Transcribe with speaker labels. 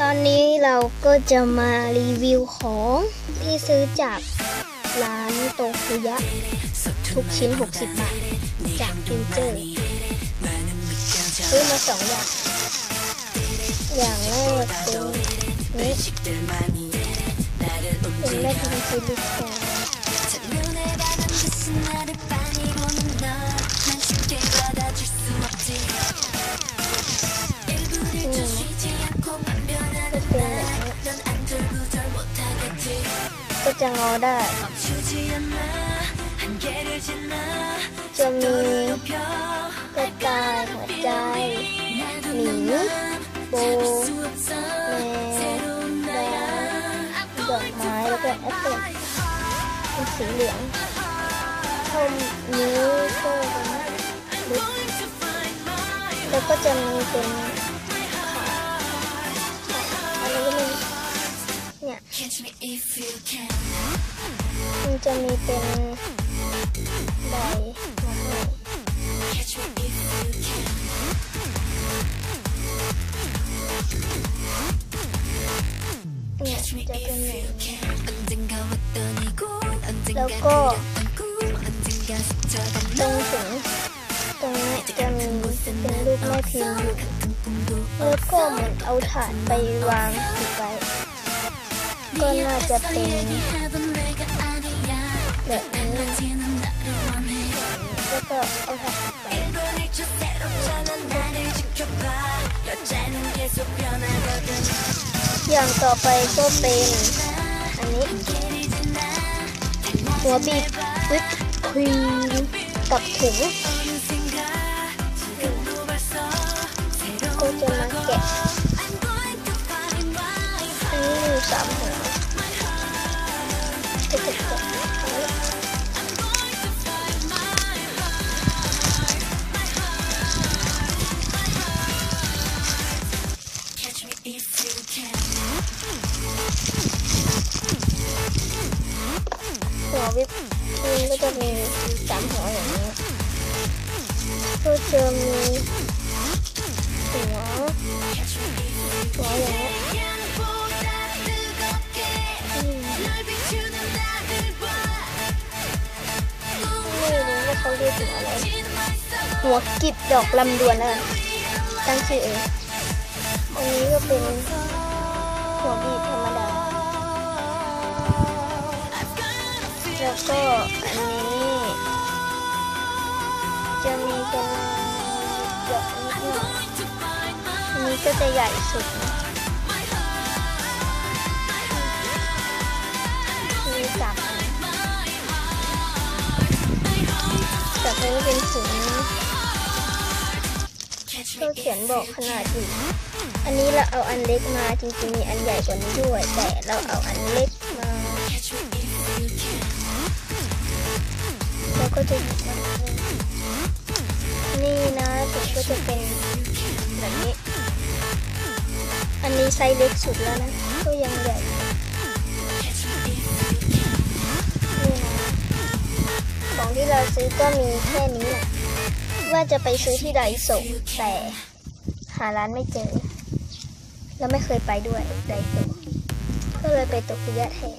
Speaker 1: ตอนนี้เราก็จะมารีวิวของที่ซื้อจากร้านโตคุยะ ทุกชิ้น 60 บาท จากฟิวเจอร์ซื้อมาสองอย่างอย่างแรกเป็นนี้เป็นแม่พิมพ์ซิลิโคน ก็จะงอได้จะมีกระต่ายหัวใจหมีโบแมวดาวดอก มันจะมีเป็นใบมาให้เนี่ยจะเป็นอย่างนี้แล้วก็ตรงถึงตรงนี้จะมีเป็นรูปแม่พิมพ์อยู่แล้วก็เหมือนเอาถาดไปวางติดไว้ ก็น่าจะเป็นแบบนี้แล้วก็เอาถาดติดไว้อย่างต่อไปก็เป็นอันนี้หัวบีบวิปครีมกับถุงก็จะมาแกะ วิปครีมก็จะมีสามหัวอย่างนี้ก็จะมีหัวหัวอย่างนี้อืมไม่รู้ว่าเขาเรียกหัวอะไรหัวกิบดอกลำดวนนะตั้งชื่อเองอันนี้ก็เป็นหัวบีบ แล้วก็อันนี้ จะมีเป็นหยดนิดหน่อยอันนี้ก็จะใหญ่สุดนะมีสามอันแต่อันนี้เป็นถุงก็เขียนบอกขนาดอยู่อันนี้เราเอาอันเล็กมาจริงๆมีอันใหญ่กว่านี้ด้วย แต่เราเอาอันเล็กมา ก็จะหยิบมานี่นะถุงก็จะเป็นแบบนี้ อันนี้ไซส์เล็กสุดแล้วนะ ก็ยังใหญ่นี่นะของที่เราซื้อก็มีแค่นี้แหละ ว่าจะไปซื้อที่ไดโซแต่หาร้านไม่เจอ แล้วไม่เคยไปด้วยไดโซก็เลยไปตกยะแทน